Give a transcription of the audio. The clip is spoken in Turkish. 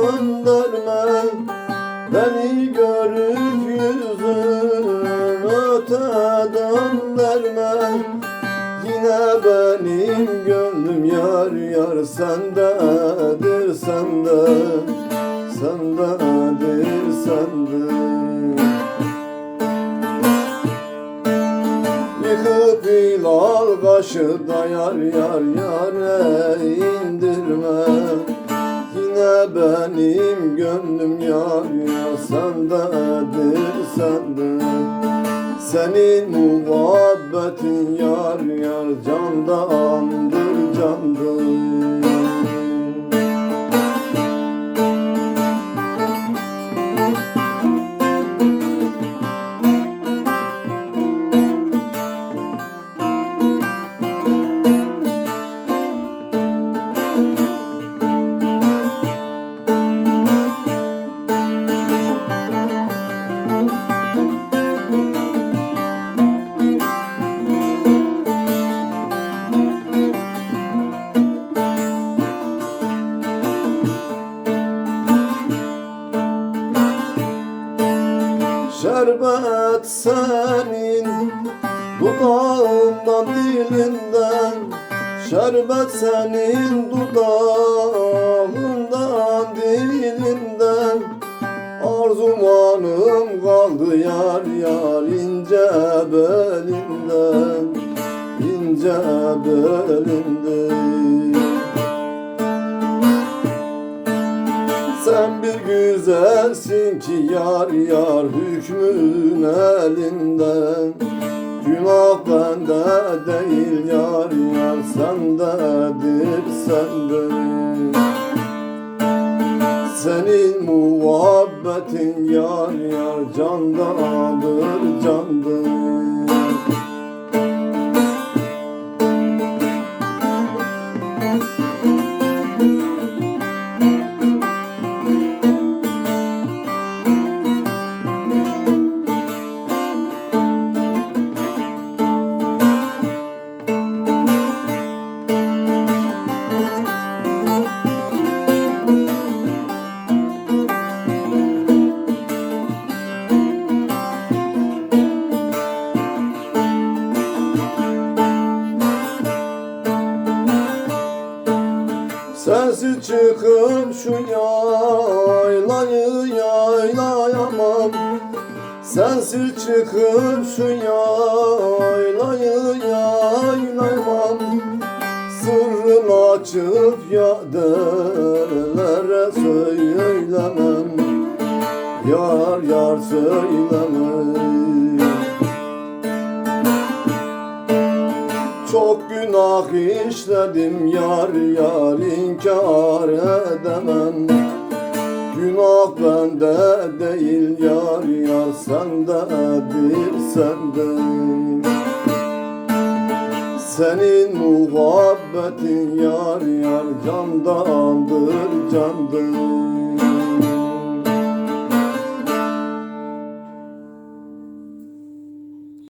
gönderme Beni görüp yüzün öteden verme Yine benim gönlüm yar yar sendedir sende. Sendedir sende. Yıkıp hilal kaşı dayar yar yar indirme benim gönlüm yar sendedir sende Senin muhabbetin yar yar candandır candır Şerbet senin. Dudağından dilinden Şerbet senin dudağından dilinden. Arzumanım kaldı yar yar ince belinden ince belinden Sen bir güzelsin ki yar yar hükmün elinden. Günah bende değil yar yar sendedir sende Senin muhabbetin yar yar candadır candır Sensiz çıkıp şu yaylayı yaylayamam. Sensiz çıkıp şu yaylayı yaylayamam. Sırrını açıp ya derlere söylemem. Yar yar söylemem işledim yar yar inkar edemem. Günah bende değil yar yar sendedir sende. Senin muhabbetin yar yar candandır candır